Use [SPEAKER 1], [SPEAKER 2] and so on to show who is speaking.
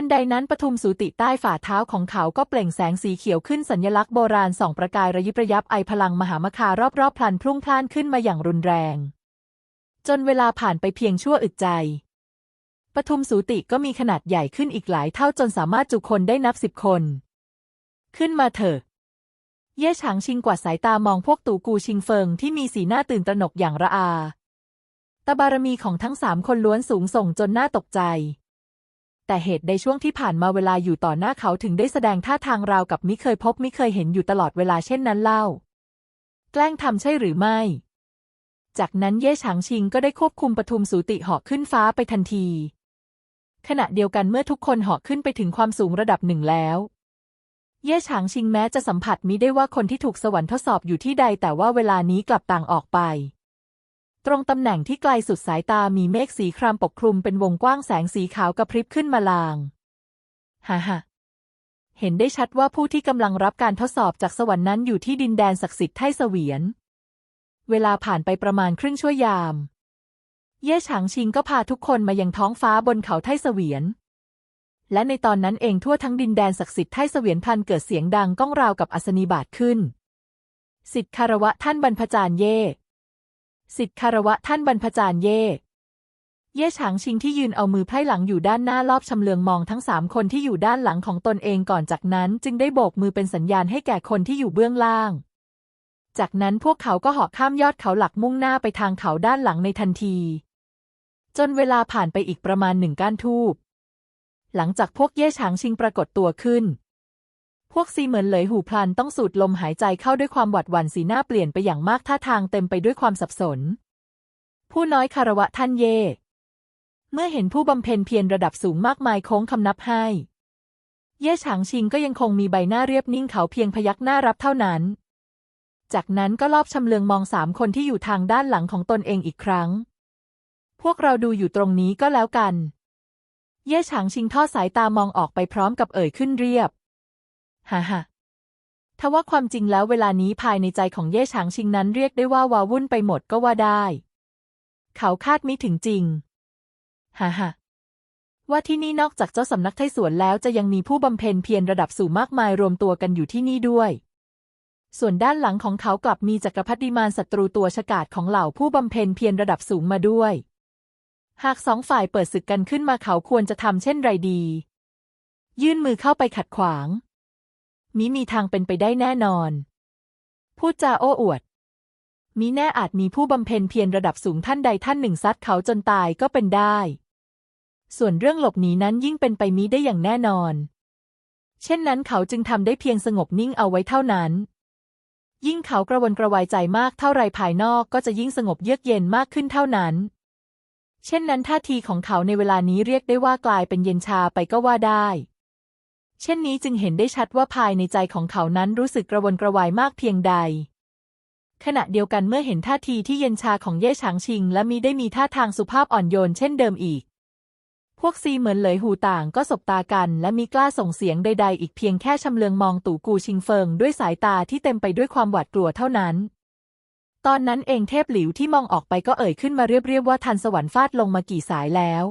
[SPEAKER 1] ทันใดนั้นปทุมสูติใต้ฝ่าเท้าของเขาก็เปล่งแสงสีเขียวขึ้นสัญลักษณ์โบราณส่องประกายระยิบระยับไอพลังมหามคารอบๆพลันพรุ่งพล่านขึ้นมาอย่างรุนแรง จนเวลาผ่านไปเพียงชั่วอึดใจปทุมสูติก็มีขนาดใหญ่ขึ้นอีกหลายเท่าจนสามารถจุคนได้นับสิบคน ขึ้นมาเถอะ เย่ฉางชิงกวาดสายตามองพวกตู่กูชิงเฟิงที่มีสีหน้าตื่นตระหนกอย่างระอาตบารมีของทั้งสามคนล้วนสูงส่งจนน่าตกใจ แต่เหตุใดช่วงที่ผ่านมาเวลาอยู่ต่อหน้าเขาถึงได้แสดงท่าทางราวกับมิเคยพบมิเคยเห็นอยู่ตลอดเวลาเช่นนั้นเล่า แกล้งทำใช่หรือไม่ จากนั้นเย่ฉางชิงก็ได้ควบคุมปทุมสูติเหาะขึ้นฟ้าไปทันที ขณะเดียวกันเมื่อทุกคนเหาะขึ้นไปถึงความสูงระดับหนึ่งแล้ว เย่ฉางชิงแม้จะสัมผัสมิได้ว่าคนที่ถูกสวรรค์ทดสอบอยู่ที่ใดแต่ว่าเวลานี้กลับต่างออกไป ตรงตำแหน่งที่ไกลสุดสายตามีเมฆสีครามปกคลุมเป็นวงกว้างแสงสีขาวกระพริบขึ้นมาลางฮ่าฮ่าเห็นได้ชัดว่าผู้ที่กำลังรับการทดสอบจากสวรรค์นั้นอยู่ที่ดินแดนศักดิ์สิทธิ์ไทเสวียน เวลาผ่านไปประมาณครึ่งชั่วยาม เย่ฉางชิงก็พาทุกคนมายังท้องฟ้าบนเขาไทเสวียน และในตอนนั้นเองทั่วทั้งดินแดนศักดิ์สิทธิ์ไทเสวียนพันเกิดเสียงดังก้องราวกับอัศนีบาทขึ้น สิทธิคารวะท่านบรรพจารย์เย่ สิทธิคารวะท่านบรรพจารย์เย่ เย่ฉางชิงที่ยืนเอามือไพร่หลังอยู่ด้านหน้ารอบชำเลืองมองทั้งสามคนที่อยู่ด้านหลังของตนเองก่อนจากนั้นจึงได้โบกมือเป็นสัญญาณให้แก่คนที่อยู่เบื้องล่าง จากนั้นพวกเขาก็เหาะข้ามยอดเขาหลักมุ่งหน้าไปทางเขาด้านหลังในทันที จนเวลาผ่านไปอีกประมาณหนึ่งก้านทูบหลังจากพวกเย่ฉางชิงปรากฏตัวขึ้น พวกซีเหมือนเหลยหูพลันต้องสูดลมหายใจเข้าด้วยความหวาดหวั่นสีหน้าเปลี่ยนไปอย่างมากท่าทางเต็มไปด้วยความสับสน ผู้น้อยคารวะท่านเย่ เมื่อเห็นผู้บำเพ็ญเพียรระดับสูงมากมายโค้งคำนับให้ เย่ฉางชิงก็ยังคงมีใบหน้าเรียบนิ่งเขาเพียงพยักหน้ารับเท่านั้น จากนั้นก็ลอบชำเลืองมองสามคนที่อยู่ทางด้านหลังของตนเองอีกครั้ง พวกเราดูอยู่ตรงนี้ก็แล้วกัน เย่ฉางชิงทอดสายตามองออกไปพร้อมกับเอ่ยขึ้นเรียบ ฮ่าฮ่าทว่าความจริงแล้วเวลานี้ภายในใจของเย่ฉางชิงนั้นเรียกได้ว่าวาวุ่นไปหมดก็ว่าได้ เขาคาดมิถึงจริงฮ่าฮ่าว่าที่นี่นอกจากเจ้าสำนักไทสวนแล้วจะยังมีผู้บำเพ็ญเพียรระดับสูงมากมายรวมตัวกันอยู่ที่นี่ด้วย ส่วนด้านหลังของเขากลับมีจักรพรรดิมารศัตรูตัวฉกาจของเหล่าผู้บำเพ็ญเพียรระดับสูงมาด้วย หากสองฝ่ายเปิดศึกกันขึ้นมาเขาควรจะทำเช่นไรดี ยื่นมือเข้าไปขัดขวาง มิมีทางเป็นไปได้แน่นอน พูดจาโอ้อวด มิแน่อาจมีผู้บำเพ็ญเพียรระดับสูงท่านใดท่านหนึ่งซัดเขาจนตายก็เป็นได้ ส่วนเรื่องหลบหนีนั้นยิ่งเป็นไปมิได้อย่างแน่นอน เช่นนั้นเขาจึงทำได้เพียงสงบนิ่งเอาไว้เท่านั้น ยิ่งเขากระวนกระวายใจมากเท่าไรภายนอกก็จะยิ่งสงบเยือกเย็นมากขึ้นเท่านั้น เช่นนั้นท่าทีของเขาในเวลานี้เรียกได้ว่ากลายเป็นเย็นชาไปก็ว่าได้ เช่นนี้จึงเห็นได้ชัดว่าภายในใจของเขานั้นรู้สึกกระวนกระวายมากเพียงใด ขณะเดียวกันเมื่อเห็นท่าทีที่เย็นชาของเย่ฉางชิง และมีได้มีท่าทางสุภาพอ่อนโยนเช่นเดิมอีก พวกซีเหมือนเหลยหูต่างก็สบตากันและมีกล้าส่งเสียงใด ๆ อีกเพียงแค่ชำเลืองมองตู่กูชิงเฟิงด้วยสายตาที่เต็มไปด้วยความหวาดกลัวเท่านั้น ตอนนั้นเองเทพหลิวที่มองออกไปก็เอ่ยขึ้นมาเรียบๆว่าทันสวรรค์ฟาดลงมากี่สายแล้ว